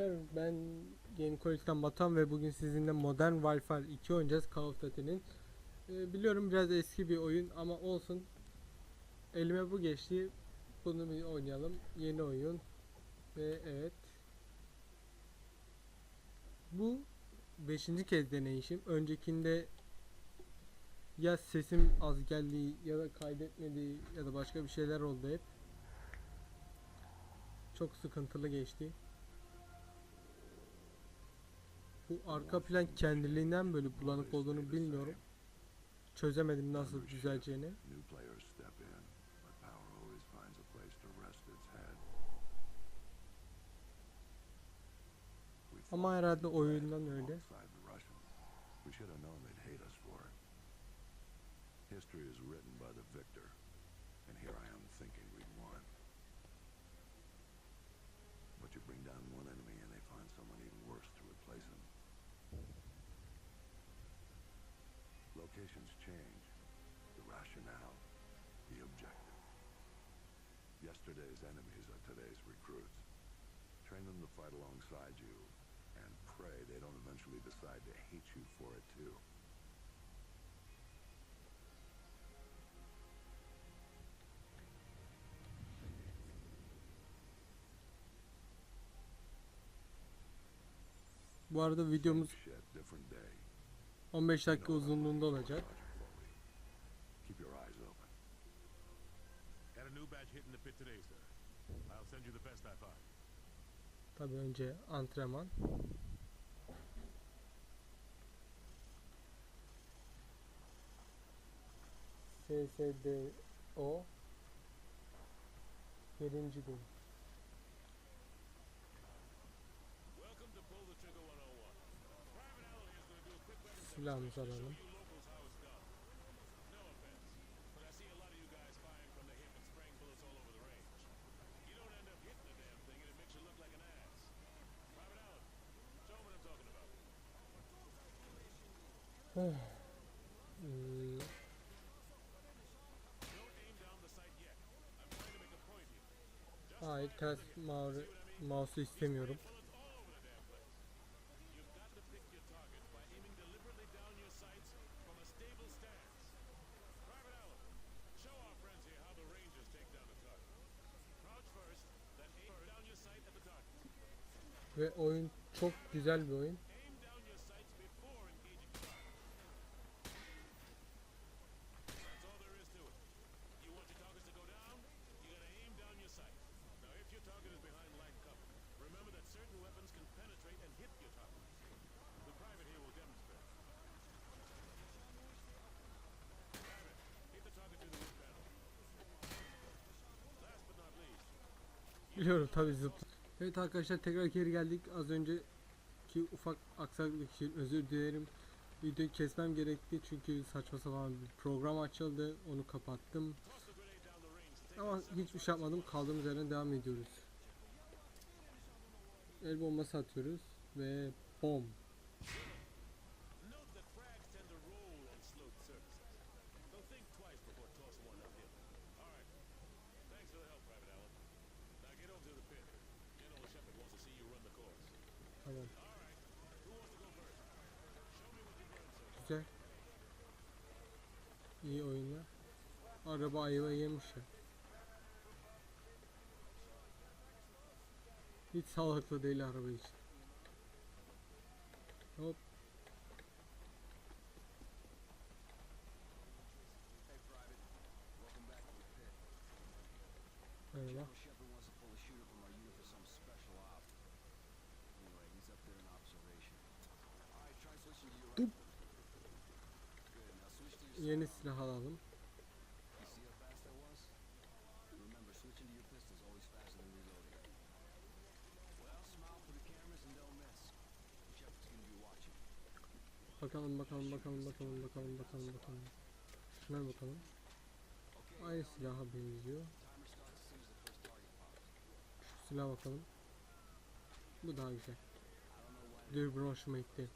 arkadaşlar ben Yeni Kolik'ten Batuhan ve bugün sizinle Modern Warfare 2 oynayacağız Call of Duty'nin. Ee, biliyorum biraz eski bir oyun ama olsun. Elime bu geçti. Bunu bir oynayalım. Yeni oyun. Ve evet. Bu 5. kez deneyişim. Öncekinde ya sesim az geldi ya da kaydetmedi ya da başka bir şeyler oldu hep. Çok sıkıntılı geçti. Bu arka plan kendiliğinden böyle bulanık olduğunu bilmiyorum. Çözemedim nasıl düzeleceğini. Ama herhalde oyundan öyle. History is written by the victor, and here I am thinking we'd won. But you bring down one enemy and they find someone even worse to replace him. Locations change, the rationale, the objective. Yesterday's enemies are today's recruits. Train them to fight alongside you, and pray they don't eventually decide to hate you for it too. Bu arada videomuz Shed, different day. 15 You dakika uzunluğunda olacak. Keep your eyes open. Got a new batch hitting the pit today, sir. I'll send you the best I find. Tabii önce antrenman. SSDO Birinci gün. Silahımızı alalım. you locals how it's done. Wood panel. Last but not least, Biliyorum tabi zıplı. Evet arkadaşlar tekrar geri geldik. Az önceki ufak aksaklık için özür dilerim. Videoyu kesmem gerekti çünkü saçma sapan bir program açıldı. Onu kapattım. Ama hiçbir şey yapmadım. Kaldığımız yerden devam ediyoruz. El bombası atıyoruz ve bom. Güzel. İyi oyunlar. Araba ayva yemiş ya. Hiç sağlıklı değil araba için. Hop. Gonna be watching. Bakalım bakalım bakalım bakalım bakalım bakalım bakalım. Şuna bakalım. Aynı silaha benziyor. Şu silaha bakalım. Bu daha güzel. Dürbün hoşuma gitti.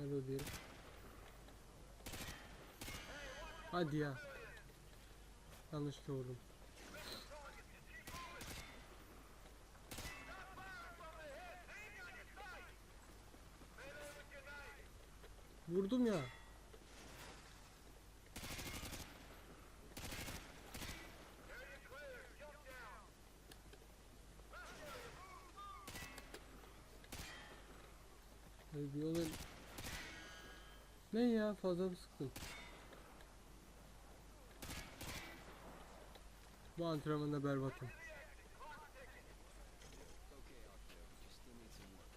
Şurada diyelim. Hadi ya. Yanlışlıkla vurdum. Vurdum ya. Hadi bir olay. Ne ya fazla mı sıktın? Bu antrenmanda berbatım. It's okay, Octave. You still need some work.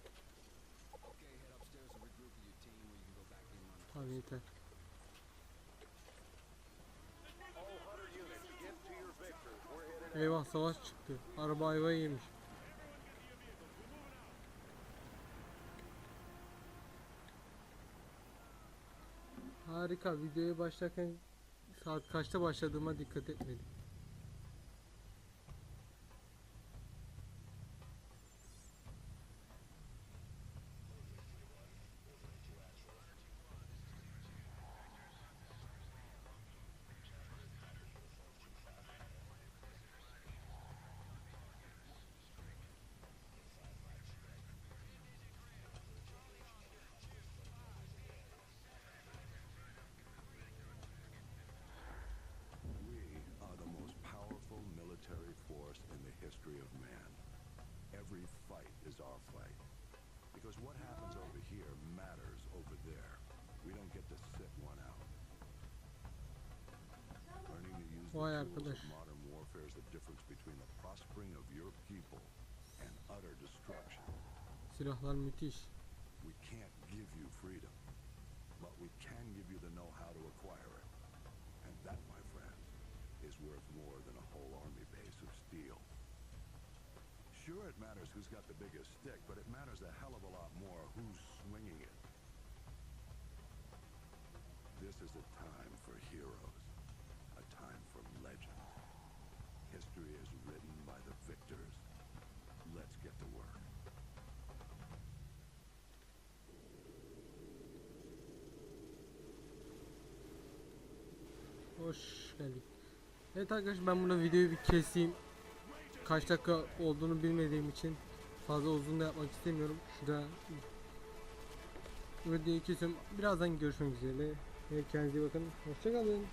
Okay, head upstairs and regroup with your team where you can go back in on Tamam yeter. Eyvah savaş çıktı. Araba ayvayı yemiş. Harika. Videoya başlarken saat kaçta başladığıma dikkat etmedim. Of man. Every fight is our fight. Because what happens over here matters over there. We don't get to sit one out. Learning to use the tools of modern warfare is the difference between the prospering of your people and utter destruction. Silahlar müthiş. We can't give you freedom, but we can give you the know-how to acquire it. And that, my friend, is worth more than a whole army base of steel. Sure, it matters who's got the biggest stick, but it matters a hell of a lot more who's swinging it. This is a time for heroes, a time for legends. History is written by the victors. Let's get to work. Hoş geldik. Evet arkadaşlar ben burada videoyu bir keseyim. Kaç dakika olduğunu bilmediğim için fazla uzun da yapmak istemiyorum. Şurada videoyu kesiyorum. Birazdan görüşmek üzere. Kendinize iyi bakın. Hoşçakalın.